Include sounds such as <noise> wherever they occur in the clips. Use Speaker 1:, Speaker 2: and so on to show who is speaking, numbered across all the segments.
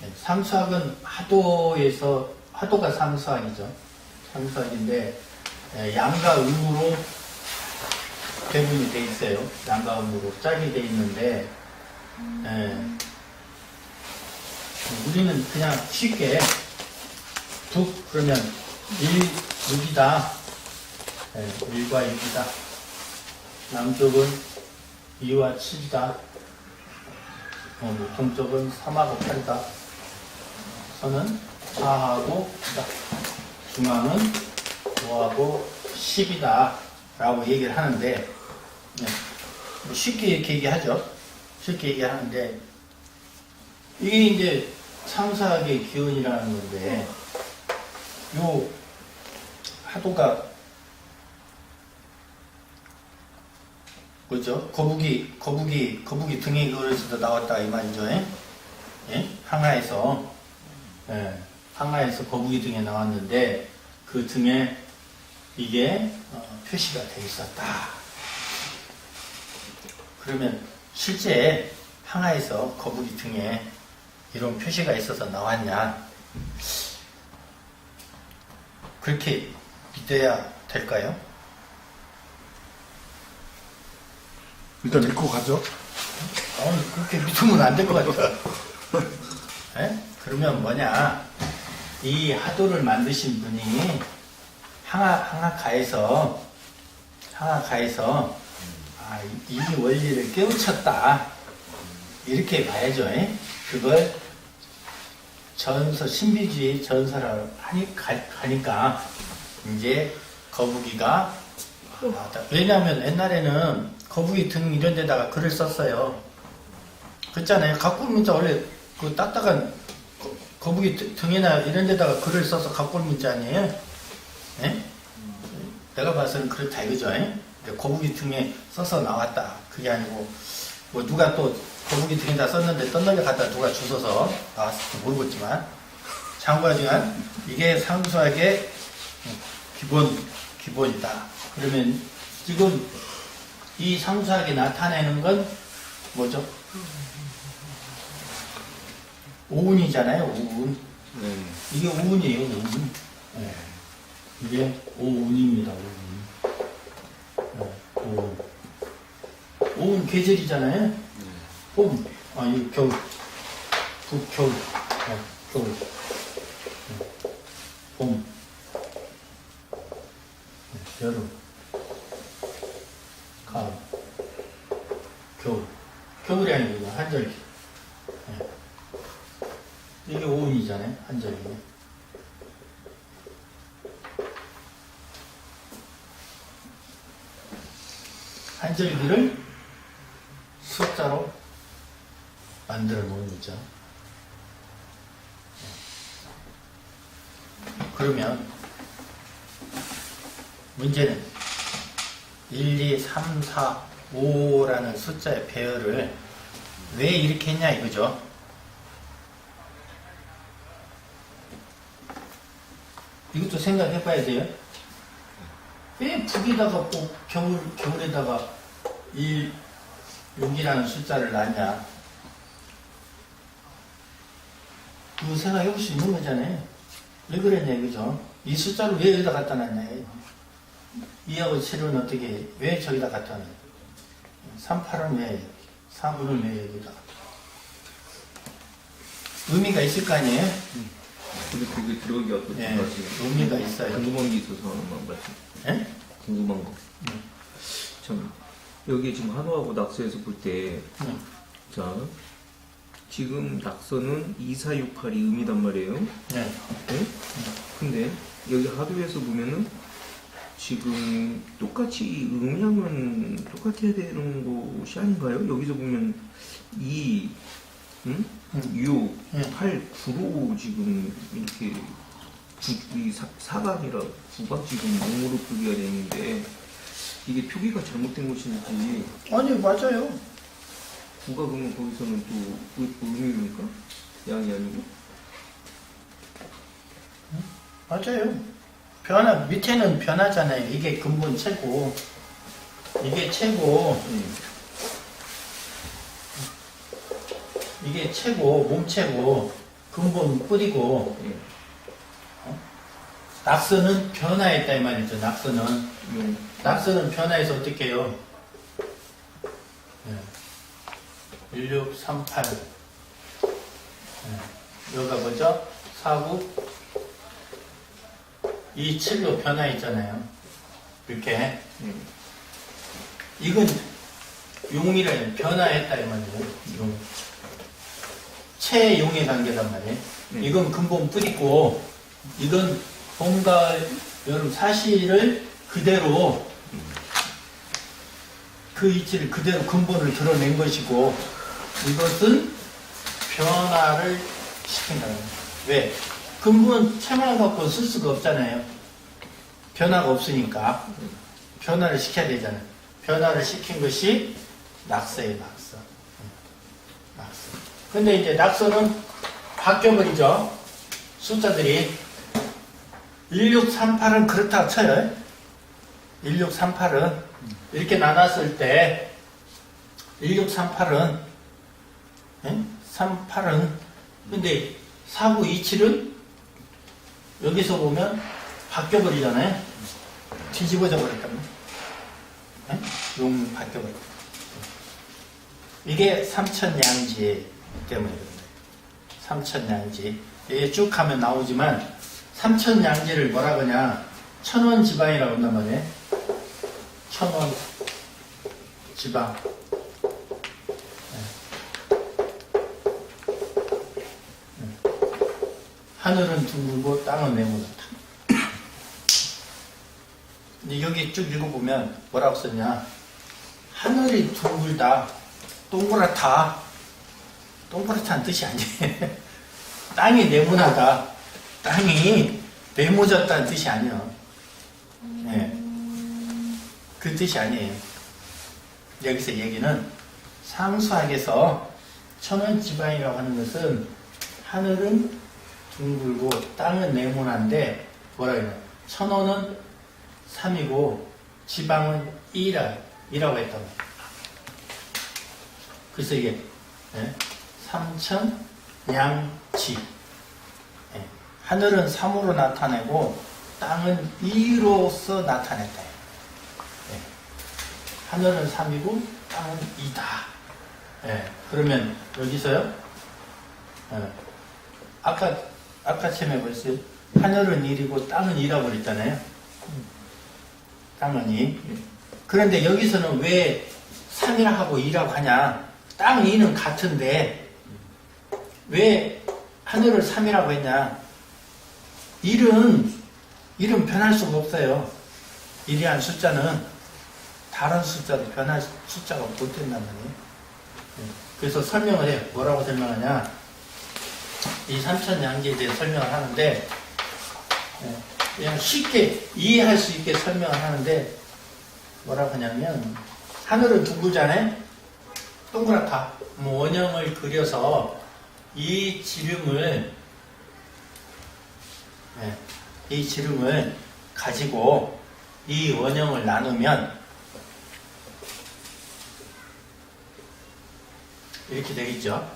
Speaker 1: 네, 상수학은 하도에서 하도가 상수학이죠. 상수학인데 예, 양과 음으로 배분이 돼 있어요. 양과 음으로 짝이 돼 있는데 예, 우리는 그냥 쉽게 북 그러면 1, 6이다. 예, 1과 6이다. 남쪽은 2와 7이다. 어, 동쪽은 3하고 8이다. 서는 4하고 9다. 중앙은 5하고 10이다. 라고 얘기를 하는데, 네, 뭐 쉽게 이렇게 얘기하죠. 쉽게 얘기하는데, 이게 이제 상사학의 기원이라는 건데, 요 하도가 그죠? 거북이, 거북이, 거북이 등에 그려서 나왔다 이 말이죠. 예? 예? 항하에서 예, 항하에서 거북이 등에 나왔는데 그 등에 이게 어, 표시가 돼 있었다. 그러면 실제 항하에서 거북이 등에 이런 표시가 있어서 나왔냐? 그렇게 믿어야 될까요?
Speaker 2: 일단 믿고 가죠.
Speaker 1: 어, 그렇게 믿으면 안 될 것 같아. 에? 그러면 뭐냐? 이 하도를 만드신 분이 항하, 항하가에서, 항하가에서, 아, 이, 이 원리를 깨우쳤다. 이렇게 봐야죠. 에? 그걸 전서, 신비주의 전설을 하니, 가, 하니까, 이제 거북이가, 아, 왜냐하면 옛날에는 거북이 등 이런 데다가 글을 썼어요. 그렇잖아요. 각골 문자 원래 그 딱딱한 거- 거북이 등- 등이나 이런 데다가 글을 써서 각골 문자 아니에요? 예? 내가 봐서는 그렇다 이거죠. 예? 거북이 등에 써서 나왔다. 그게 아니고 뭐 누가 또 거북이 등에다 썼는데 떴널리 갖다 누가 주워서 나왔을지 모르겠지만 참고하지만 이게 상수학의 기본 기본이다. 그러면 지금 이 상수학이 나타내는 건 뭐죠? 오운이잖아요, 오운.
Speaker 3: 네.
Speaker 1: 이게 오운이에요, 오운. 네. 이게 오운입니다, 오운. 네, 오운. 오운 계절이잖아요. 봄, 아, 이 겨울. 부, 겨울. 네, 겨울. 네. 봄. 네, 여름. 가을. 겨울. 겨울이 아니고 이거 한절기. 네. 이게 오운이잖아요, 한절기. 한절기를 숫자로 만들어 놓은 거죠. 그러면 문제는 1, 2, 3, 4, 5라는 숫자의 배열을 왜 이렇게 했냐 이거죠. 이것도 생각해 봐야 돼요. 왜 북에다가 꼭 겨울, 겨울에다가 1, 6이라는 숫자를 놨냐. 그 생각해 볼 수 있는 거잖아요. 왜 그랬냐, 이거죠. 이 숫자를 왜 여기다 갖다 놨냐. 2하고 7은 어떻게, 해? 왜 저기다 갖다 놨냐. 3, 8은 왜, 3은 왜 여기다. 의미가 있을 거 아니에요?
Speaker 3: 근데 그게 들어오기 어떻게
Speaker 1: 예? 의미가 있어요.
Speaker 3: 궁금한 게 있어서 하는 건 말씀.
Speaker 1: 예?
Speaker 3: 궁금한 거.
Speaker 1: 네.
Speaker 3: 참 여기 지금 한화하고 낙서에서 볼 때,
Speaker 1: 네.
Speaker 3: 자 지금 낙서는 2468이 의미단 말이에요.
Speaker 1: 네.
Speaker 3: 네? 근데 여기 하도에서 보면은 지금 똑같이 의미하면 똑같아야 되는 것이 아닌가요? 여기서 보면 2, 응?
Speaker 1: 음.
Speaker 3: 6,
Speaker 1: 네.
Speaker 3: 8, 9로 지금 이렇게 구, 이 사, 4가 아니라 9가 지금 영어로 표기가 되는데 이게 표기가 잘못된 것인지
Speaker 1: 아니, 맞아요.
Speaker 3: 9가 그러면 거기서는 또 의- 의미입니까? 양이 아니고?
Speaker 1: 맞아요. 변화, 밑에는 변하잖아요. 이게 근본 최고. 이게 최고.
Speaker 3: 음.
Speaker 1: 이게 최고, 몸 최고. 근본 뿌리고
Speaker 3: 예.
Speaker 1: 낙서는 변화했다 이 말이죠. 낙서는
Speaker 3: 예.
Speaker 1: 낙서는 변화해서 어떻게 해요? 예. 1638 예. 여기가 뭐죠? 49 27로 변화했잖아요. 이렇게
Speaker 3: 예.
Speaker 1: 이건 용이래 변화했다 이 말이에요. 용. 체용의 관계단 말이에요.
Speaker 3: 네.
Speaker 1: 이건 근본 뿌리고 이건 봄, 가을, 여름 사실을 그대로 그 이치를 그대로 근본을 드러낸 것이고 이것은 변화를 시킨다. 왜? 근본 체만 갖고 쓸 수가 없잖아요. 변화가 없으니까 변화를 시켜야 되잖아요. 변화를 시킨 것이 낙서예요, 낙서. 낙서. 근데 이제 낙서는 바뀌어버리죠. 숫자들이 1638은 그렇다고 쳐요. 1638은 이렇게 나눴을 때 1638은 38은 근데 4927은 여기서 보면 바뀌어버리잖아요. 뒤집어져 말이에요. 용 바뀌어버렸다. 이게 삼천양지 때문에. 삼천양지. 이게 쭉 가면 나오지만 삼천양지를 뭐라 그러냐 천원 지방이라고 한단 말이에요. 천원 지방. 네. 네. 하늘은 둥글고 땅은 네모나다. 근데 여기 쭉 읽어보면 뭐라고 썼냐 하늘이 둥글다 동그랗다 동그랗다는 뜻이 아니에요 <laughs> 땅이 네모나다 땅이 네모졌다는 뜻이 아니에요 네. 그 뜻이 아니에요 여기서 얘기는 상수학에서 천원 지방이라고 하는 것은 하늘은 둥글고 땅은 네모난데 뭐라 그래요 천원은 3이고 지방은 2라, 2라고 했다고. 그래서 이게 예, 삼천 양지. 예, 하늘은 3으로 나타내고 땅은 2로서 나타냈다. 예, 하늘은 3이고 땅은 2다. 예, 그러면 여기서요. 예, 아까 아까 처음에 벌써 하늘은 1이고 땅은 2라고 그랬잖아요. 땅은 2. 그런데 여기서는 왜 3이라 하고 2라고 하냐? 땅 2는 같은데 왜 하늘을 3이라고 했냐? 1은 1은 변할 수가 없어요. 1이란 숫자는 다른 숫자도 변할 숫자가 못 된단 말이에요. 그래서 설명을 해요. 뭐라고 설명하냐? 이 삼천양지에 대해 설명을 하는데 예, 그냥 쉽게 이해할 수 있게 설명을 하는데 뭐라고 하냐면 하늘은 둥글잖아요 동그랗다 뭐 원형을 그려서 이 지름을 예, 이 지름을 가지고 이 원형을 나누면 이렇게 되겠죠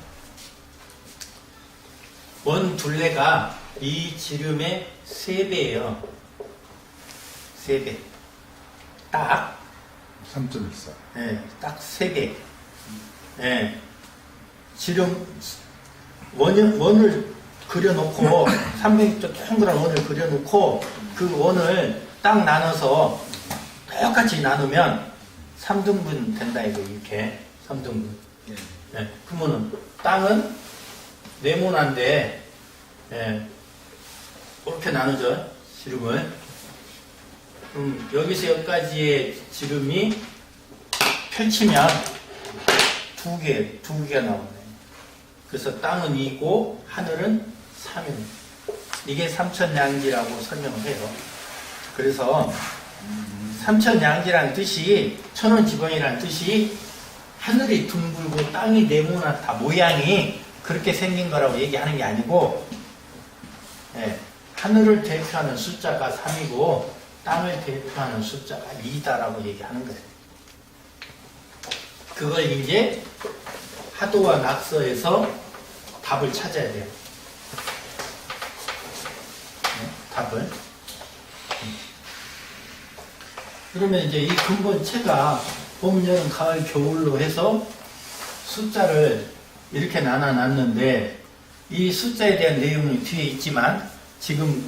Speaker 1: 원 둘레가 이 지름의 3배예요. 3배. 딱,
Speaker 2: 3.14.
Speaker 1: 예, 딱 3배. 예. 지름, 원, 원을 그려놓고, <laughs> 300도 동그란 원을 그려놓고, 그 원을 딱 나눠서 똑같이 나누면 3등분 된다, 이거, 이렇게. 3등분. 예. 그러면은, 땅은 네모난데, 예. 이렇게 나누죠, 지름을. 그럼 여기서 여기까지의 지름이 펼치면 두 개, 두 개가 나오네. 그래서 땅은 2고 하늘은 3이네. 이게 삼천양지라고 설명을 해요. 그래서 삼천양지라는 뜻이 천원 지방이라는 뜻이 하늘이 둥글고 땅이 네모나다 모양이 그렇게 생긴 거라고 얘기하는 게 아니고 예, 하늘을 대표하는 숫자가 3이고 땅을 대표하는 숫자가 2다라고 얘기하는 거예요. 그걸 이제 하도와 낙서에서 답을 찾아야 돼요. 답을. 그러면 이제 이 근본 체가 봄, 여름, 가을, 겨울로 해서 숫자를 이렇게 나눠놨는데 이 숫자에 대한 내용은 뒤에 있지만 지금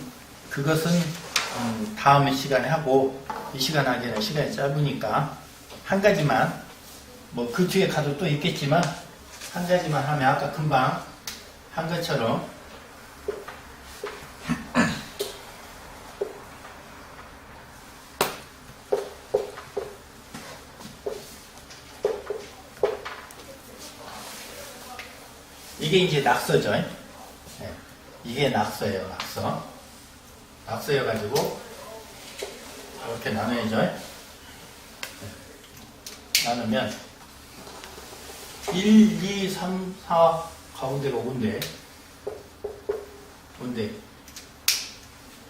Speaker 1: 그것은 음, 다음 시간에 하고 이 시간 하기에는 시간이 짧으니까 한 가지만 뭐 그 뒤에 가도 또 있겠지만 한 가지만 하면 아까 금방 한 것처럼 이게 이제 낙서죠. 네. 이게 낙서예요, 낙서. 낙서여가지고, 이렇게 나눠야죠. 네. 나누면, 1, 2, 3, 4, 가운데가 5인데, 5인데,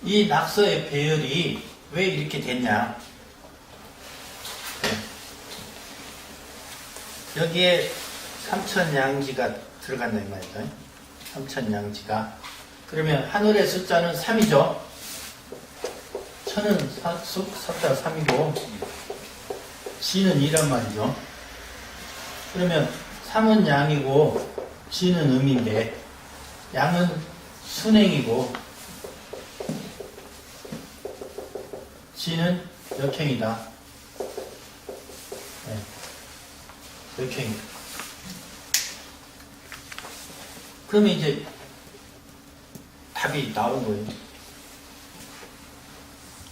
Speaker 1: 이 낙서의 배열이 왜 이렇게 됐냐? 네. 여기에 삼천양지가 들어간다 이 말이죠. 삼천양지가. 그러면 하늘의 숫자는 3이죠. 천은 숫자 3이고 지는 2란 말이죠. 그러면 3은 양이고 지는 음인데 양은 순행이고 지는 역행이다. 네. 역행이다. 그러면 이제 답이 나온 거예요.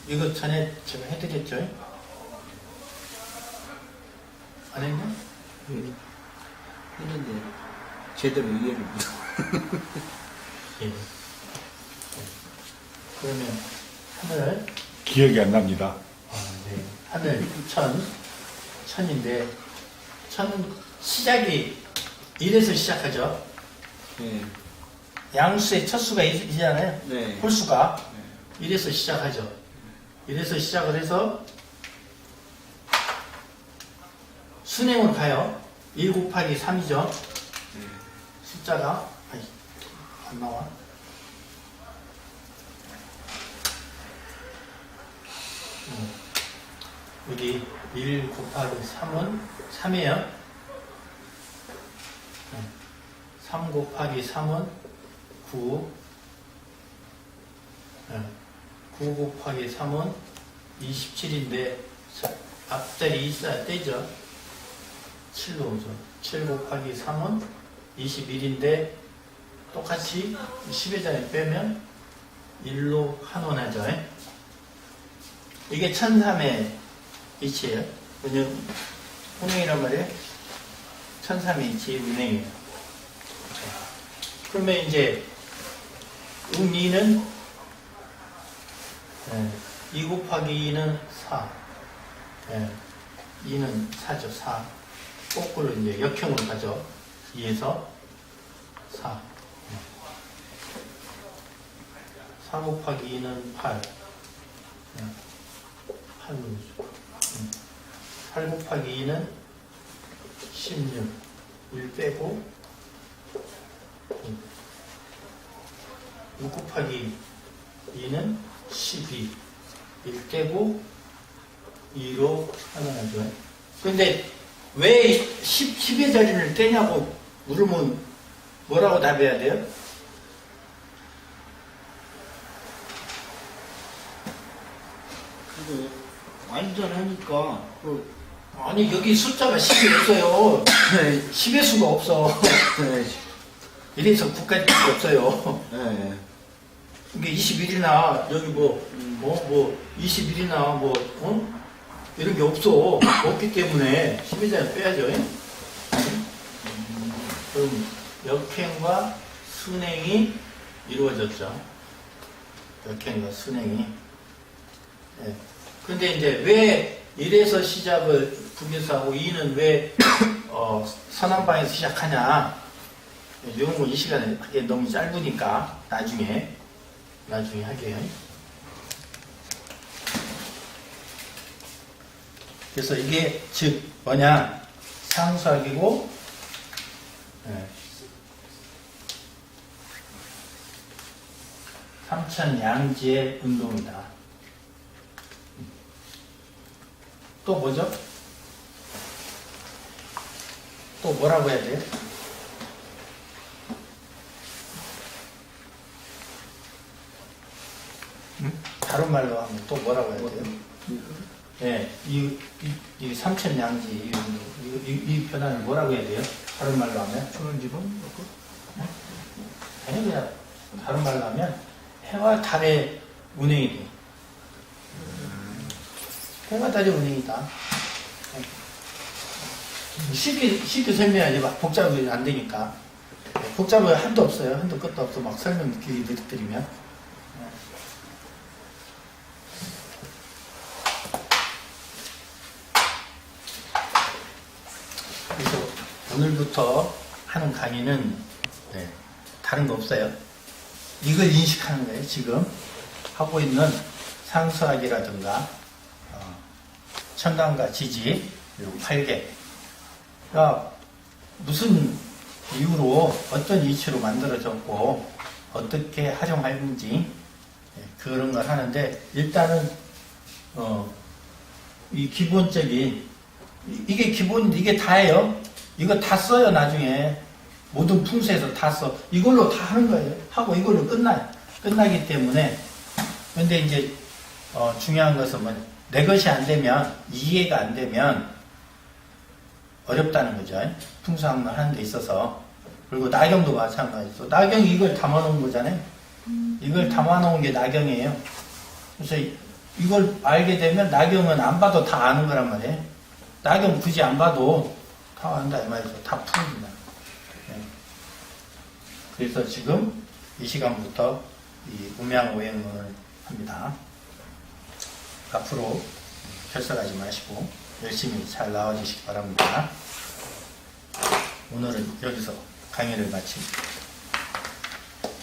Speaker 1: 이거 전에 제가 해드렸죠? 안 했나?
Speaker 3: 예. 했는데 제대로 이해를 못.
Speaker 1: 예. 그러면 하늘,
Speaker 2: 기억이 안 납니다.
Speaker 1: 아, 네. 하늘 천, 천인데 천은 시작이 1에서 시작하죠.
Speaker 3: 네.
Speaker 1: 양수의 첫 수가 1이잖아요.
Speaker 3: 네.
Speaker 1: 홀수가 1에서 시작하죠. 1에서 시작을 해서 순행으로 가요. 1 곱하기 3이죠. 숫자가 아이, 안 나와. 음, 여기 1 곱하기 3은 3이에요. 3 곱하기 3은 9. 9 곱하기 3은 27인데 앞자리 있어야 떼죠. 7로 오죠. 7 곱하기 3은 21인데 똑같이 10의 자리 빼면 1로 환원하죠. 이게 1003의 위치예요. 왜냐면 운행이란 말이에요. 1003의 위치 운행이에요. 그러면 이제 음리는 2 곱하기 2는 4. 예, 2는 4죠, 4. 거꾸로 이제 역형으로 가죠. 2에서 4. 4 곱하기 2는 8. 8이죠. 8 곱하기 2는 16. 1 빼고 6 곱하기 2는 12. 1 떼고 2로 하나하죠. 근데 왜 10, 10의 자리를 떼냐고 물으면 뭐라고 답해야 돼요?
Speaker 4: 그거 완전 하니까 그
Speaker 1: 아니 여기 숫자가 10이 없어요. <laughs> 10의 수가 없어.
Speaker 4: 네,
Speaker 1: 이래서 국가집이 없어요.
Speaker 4: 네.
Speaker 1: 이게 21이나 여기 뭐, 뭐, 뭐, 21이나 뭐, 어? 이런 게 없어. 없기 때문에 12자를 빼야죠. 예? 그럼 역행과 순행이 이루어졌죠. 역행과 순행이. 예. 근데 이제 왜 1에서 시작을 분교사하고 2는 왜, 어, 선한방에서 시작하냐. 이런 건이 시간에 하기 너무 짧으니까 나중에 나중에 하게요. 그래서 이게 즉 뭐냐 상수학이고 예. 삼천 양지의 운동이다. 또 뭐죠? 또 뭐라고 해야 돼요? 다른 말로 하면 또 뭐라고 해야 돼요? 예, 이, 이, 이 삼천양지, 이, 이, 이, 이 변화를 뭐라고 해야 돼요? 다른 말로 하면?
Speaker 3: 천원지방?
Speaker 1: 아니, 그냥 다른 말로 하면 해와 달의 운행이 돼. 해와 달의 운행이다. 쉽게, 쉽게 설명하지 막 복잡하게 안 되니까. 복잡하게 한도 없어요. 한도 끝도 없어. 막 설명 길게 드리면. 그래서 오늘부터 하는 강의는 네, 다른 거 없어요. 이걸 인식하는 거예요. 지금 하고 있는 상수학이라든가 어, 천간과 지지 그리고 팔계. 가 무슨 이유로 어떤 이치로 만들어졌고 어떻게 활용하는지 네, 그런 걸 하는데 일단은 어, 이 기본적인 이- 이게 기본 이게 다예요. 이거 다 써요 나중에 모든 풍수에서 다 써. 이걸로 다 하는 거예요. 하고 이걸로 끝나요. 끝나기 때문에 근데 이제 어, 중요한 것은 뭐냐 내 것이 안 되면 이해가 안 되면 어렵다는 거죠. 풍수학만 하는 데 있어서 그리고 나경도 마찬가지죠. 나경이 이걸 담아놓은 거잖아요. 이걸 담아놓은 게 나경이에요. 그래서 이- 이걸 알게 되면 나경은 안 봐도 다 아는 거란 말이에요. 나경 굳이 안 봐도 다 안다 이 말이죠. 다 풀어준다. 네. 그래서 지금 이 시간부터 이 음양오행을 합니다. 앞으로 결석하지 마시고 열심히 잘 나와주시기 바랍니다. 오늘은 여기서 강의를 마칩니다.